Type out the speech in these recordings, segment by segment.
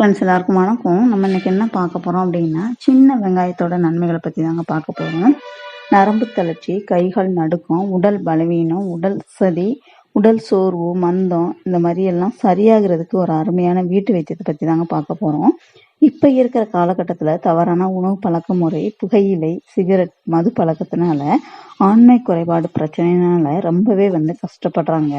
Friends எல்லாருக்கும் வணக்கம். நம்ம இன்னைக்கு என்ன பார்க்க போகிறோம் அப்படின்னா சின்ன வெங்காயத்தோட நன்மைகளை பற்றி தாங்க பார்க்க போகிறோம் நரம்பு தளர்ச்சி கைகள் நடுக்கம் உடல் பலவீனம் உடல் சதி உடல் சோர்வு மந்தம் இந்த மாதிரி எல்லாம் சரியாகிறதுக்கு ஒரு அருமையான வீட்டு வைத்தியத்தை பற்றி தாங்க பார்க்க போகிறோம் இப்போ இருக்கிற காலகட்டத்தில் தவறான உணவு பழக்க முறை புகையிலை சிகரெட் மது பழக்கத்தினால ஆண்மை குறைபாடு பிரச்சனைனால ரொம்பவே வந்து கஷ்டப்படுறாங்க.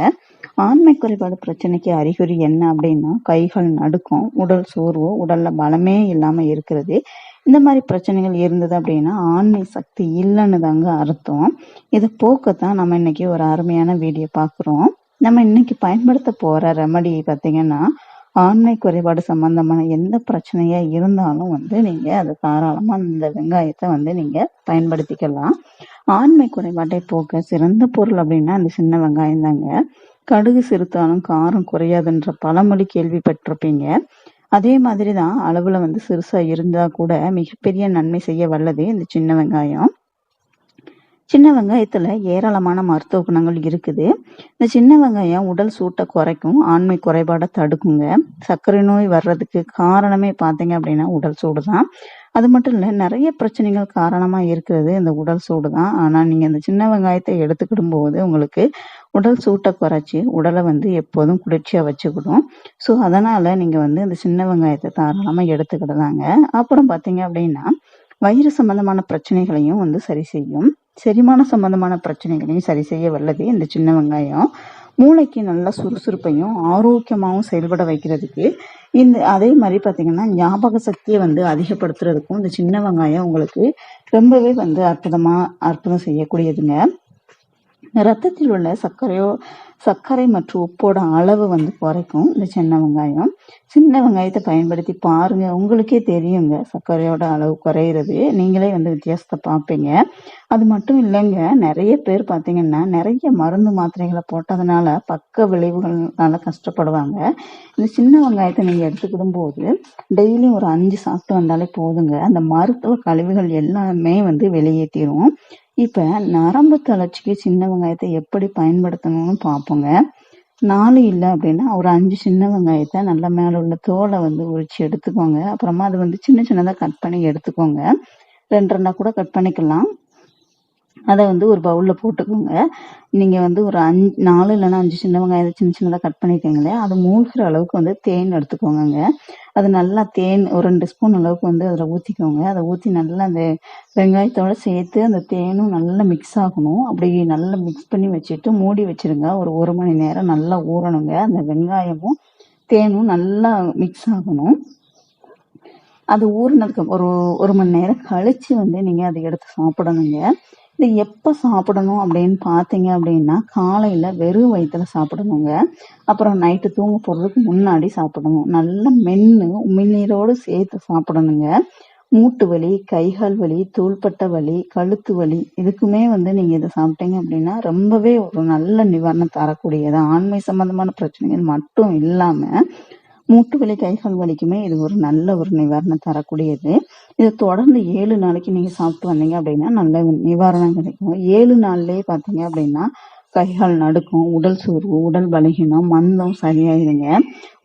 ஆண்மை குறைபாடு பிரச்சனைக்கு அறிகுறி என்ன அப்படின்னா கைகள் நடுக்கம் உடல் சோர்வு உடல்ல பலமே இல்லாம இருக்கிறது. இந்த மாதிரி பிரச்சனைகள் இருந்தது அப்படின்னா ஆண்மை சக்தி இல்லைன்னு தாங்க அர்த்தம். இதை போக்கத்தான் நம்ம இன்னைக்கு ஒரு அருமையான வீடியோ பார்க்குறோம். நம்ம இன்னைக்கு பயன்படுத்த போற ரெமடி பார்த்தீங்கன்னா ஆண்மை குறைபாடு சம்பந்தமான எந்த பிரச்சனையா இருந்தாலும் வந்து நீங்க அது தாராளமா இந்த வெங்காயத்தை வந்து நீங்க பயன்படுத்திக்கலாம். ஆண்மை குறைபாட்டை போக்க சிறந்த பொருள் அப்படின்னா அந்த சின்ன வெங்காயம் தாங்க. கடுகு சிறுத்தாலும் காரம் குறையாதுன்ற பழமொழி கேள்விப்பட்டிருப்பீங்க. அதே மாதிரி தான் அளவுல வந்து சிறுசாக இருந்தா கூட மிகப்பெரிய நன்மை செய்ய வல்லது இந்த சின்ன வெங்காயம். சின்ன வெங்காயத்துல ஏராளமான மருத்துவ குணங்கள் இருக்குது. இந்த சின்ன வெங்காயம் உடல் சூட்டை குறைக்கும் ஆண்மை குறைபாடை தடுக்குங்க. சர்க்கரை நோய் வர்றதுக்கு காரணமே பார்த்தீங்க அப்படின்னா உடல் சூடு தான் அது மட்டும் இல்லை நிறைய பிரச்சனைகள் காரணமா இருக்கிறது இந்த உடல் சூடு தான் ஆனா நீங்க இந்த சின்ன வெங்காயத்தை எடுத்துக்கிடும் போது உங்களுக்கு உடல் சூட்டை குறைச்சி உடலை வந்து எப்போதும் குளிர்ச்சியாக வச்சுக்கிடும். ஸோ அதனால் நீங்கள் வந்து இந்த சின்ன வெங்காயத்தை தாராளமாக எடுத்துக்கிடலாங்க. அப்புறம் பார்த்தீங்க அப்படின்னா வயிறு சம்பந்தமான பிரச்சனைகளையும் வந்து சரி செய்யும். செரிமான சம்பந்தமான பிரச்சனைகளையும் சரி செய்ய வல்லது இந்த சின்ன வெங்காயம். மூளைக்கு நல்ல சுறுசுறுப்பையும் ஆரோக்கியமாகவும் செயல்பட வைக்கிறதுக்கு இந்த அதே மாதிரி பார்த்தீங்கன்னா ஞாபக சக்தியை வந்து அதிகப்படுத்துறதுக்கும் இந்த சின்ன வெங்காயம் உங்களுக்கு ரொம்பவே வந்து அற்புதமாக அற்புதம் செய்யக்கூடியதுங்க. ரத்தத்தில் உள்ள சர்க்கரையோ சர்க்கரை மற்றும் உப்போட அளவு வந்து குறைக்கும். இந்த சின்ன வெங்காயம். சின்ன வெங்காயத்தை பயன்படுத்தி பாருங்க. உங்களுக்கே தெரியுங்க. சர்க்கரையோட அளவு குறையிறது. நீங்களே வந்து வித்தியாசத்தை பார்ப்பீங்க. அது மட்டும் இல்லைங்க. நிறைய பேர் பார்த்தீங்கன்னா நிறைய மருந்து மாத்திரைகளை போட்டதுனால பக்க விளைவுகள்னால கஷ்டப்படுவாங்க. இந்த சின்ன வெங்காயத்தை நீங்கள் எடுத்துக்கிடும் போது டெய்லியும் ஒரு அஞ்சு சாப்பிட்டு வந்தாலே போதுங்க. அந்த மருத்துவ கழிவுகள் எல்லாமே வந்து வெளியேற்றிடும் இப்ப நரம்பு தளர்ச்சிக்கு சின்ன வெங்காயத்தை எப்படி பயன்படுத்தணும்னு பார்ப்போங்க. நாலு இல்லை அப்படின்னா ஒரு அஞ்சு சின்ன வெங்காயத்தை நல்லா மேல உள்ள தோலை வந்து உரிச்சு எடுத்துக்கோங்க. அப்புறமா அது வந்து சின்ன சின்னதா கட் பண்ணி எடுத்துக்கோங்க. ரெண்டு ரெண்டா கூட கட் பண்ணிக்கலாம். அதை வந்து ஒரு பவுலில் போட்டுக்கோங்க. நீங்கள் வந்து ஒரு அஞ்சு நாலு இல்லைன்னா அஞ்சு சின்ன வெங்காயம் சின்ன சின்னதாக கட் பண்ணிக்கோங்களேன். அது மூழ்கிற அளவுக்கு வந்து தேன் எடுத்துக்கோங்க அது நல்லா தேன் ஒரு ரெண்டு ஸ்பூன் அளவுக்கு வந்து அதில் ஊற்றிக்கோங்க அதை ஊற்றி நல்லா அந்த வெங்காயத்தோட சேர்த்து அந்த தேனும் நல்லா மிக்ஸ் ஆகணும். அப்படி நல்லா மிக்ஸ் பண்ணி வச்சுட்டு மூடி வச்சுருங்க. ஒரு ஒரு மணி நேரம் நல்லா ஊறணுங்க. அந்த வெங்காயமும் தேனும் நல்லா மிக்ஸ் ஆகணும். அது ஊறினதுக்கு ஒரு ஒரு மணி நேரம் கழிச்சு வந்து நீங்கள் அதை எடுத்து சாப்பிடணுங்க. இது எப்போ சாப்பிடணும் அப்படின்னு பார்த்தீங்க அப்படின்னா காலையில் வெறும் வயிற்றுல சாப்பிடணுங்க. அப்புறம் நைட்டு தூங்க போகிறதுக்கு முன்னாடி சாப்பிடணும். நல்லா மென்று உமிழ்நீரோடு சேர்த்து சாப்பிடணுங்க. மூட்டு வலி கைகால் வலி தூள்பட்ட வலி கழுத்து வலி இதுக்குமே வந்து நீங்கள் இதை சாப்பிட்டீங்க அப்படின்னா ரொம்பவே ஒரு நல்ல நிவாரணம் தரக்கூடியது. ஆண்மை சம்பந்தமான பிரச்சனைகள் மட்டும் இல்லாமல் மூட்டு வலி கைகால் வலிக்குமே இது ஒரு நல்ல ஒரு நிவாரணம் தரக்கூடியது. இதை தொடர்ந்து ஏழு நாளைக்கு நீங்க சாப்பிட்டு வந்தீங்க அப்படின்னா நல்ல நிவாரணம் கிடைக்கும். ஏழு நாள்லயே பாத்தீங்க அப்படின்னா கைகால் நடுக்கும் உடல் சோர்வு உடல் பலகீனம் மந்தம் சரியாயிருங்க.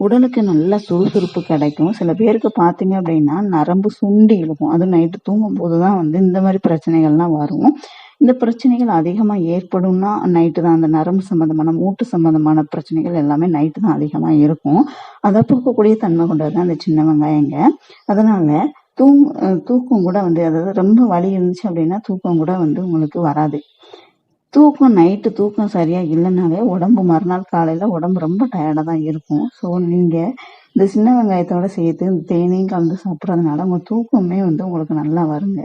உடலுக்கு நல்ல சுறுசுறுப்பு கிடைக்கும். சில பேருக்கு பார்த்தீங்க அப்படின்னா நரம்பு சுண்டி இழுக்கும். அது நைட்டு தூங்கும் போதுதான் வந்து இந்த மாதிரி பிரச்சனைகள்லாம் வரும். இந்த பிரச்சனைகள் அதிகமாக ஏற்படும்னா நைட்டு தான். அந்த நரம்பு சம்பந்தமான மூட்டு சம்பந்தமான பிரச்சனைகள் எல்லாமே நைட்டு தான் அதிகமாக இருக்கும். அதை போக்கக்கூடிய தன்மை கொண்டது தான் இந்த சின்ன வெங்காயங்க. அதனால தூங் தூக்கம் கூட வந்து அதாவது ரொம்ப வலி இருந்துச்சு அப்படின்னா தூக்கம் கூட வந்து உங்களுக்கு வராது. தூக்கம் நைட்டு தூக்கம் சரியா இல்லைனாலே உடம்பு மறுநாள் காலையில உடம்பு ரொம்ப டயர்டா தான் இருக்கும். ஸோ நீங்க இந்த சின்ன வெங்காயத்தோட சேர்த்து தேனையும் கலந்து சாப்பிட்றதுனால உங்க தூக்கமே வந்து உங்களுக்கு நல்லா வருங்க.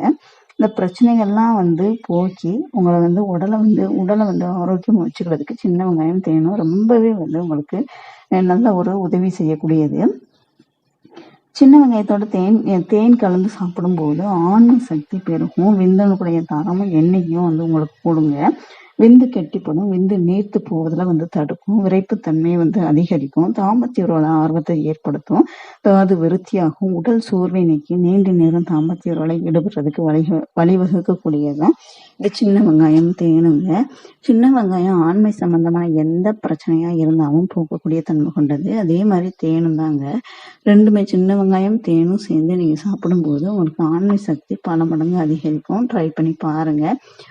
இந்த பிரச்சனைகள்லாம் வந்து போக்கி உங்களை வந்து உடலை வந்து உடலை வந்து ஆரோக்கியம் வச்சுக்கிறதுக்கு சின்ன வெங்காயம் தேனும் ரொம்பவே வந்து உங்களுக்கு நல்ல ஒரு உதவி செய்யக்கூடியது. சின்ன வெங்காயத்தோட தேன் தேன் கலந்து சாப்பிடும்போது ஆண்மை சக்தி பெருகும். விந்தணுக்குடைய தரமும் எண்ணெயும் வந்து உங்களுக்கு கொடுங்க விந்து கெட்டிப்படும் விந்து நீர்த்து போவதில் வந்து தடுக்கும் விரைப்புத்தன்மையை வந்து அதிகரிக்கும் தாமத்தியரோட ஆர்வத்தை ஏற்படுத்தும் அதாவது விருத்தியாகும் உடல் சோர்வை நீக்கி நீண்ட நேரம் தாம்பத்தியரோட ஈடுபடுறதுக்கு வழி வழிவகுக்கக்கூடியதான் இது சின்ன வெங்காயம் தேனுங்க சின்ன வெங்காயம் ஆண்மை சம்பந்தமான எந்த பிரச்சனையா இருந்தாலும் போக்கக்கூடிய தன்மை கொண்டது. அதே மாதிரி தேனும் தாங்க. ரெண்டுமே சின்ன வெங்காயம் தேனும் சேர்ந்து நீங்க சாப்பிடும்போது உங்களுக்கு ஆண்மை சக்தி பல மடங்கு அதிகரிக்கும். ட்ரை பண்ணி பாருங்க.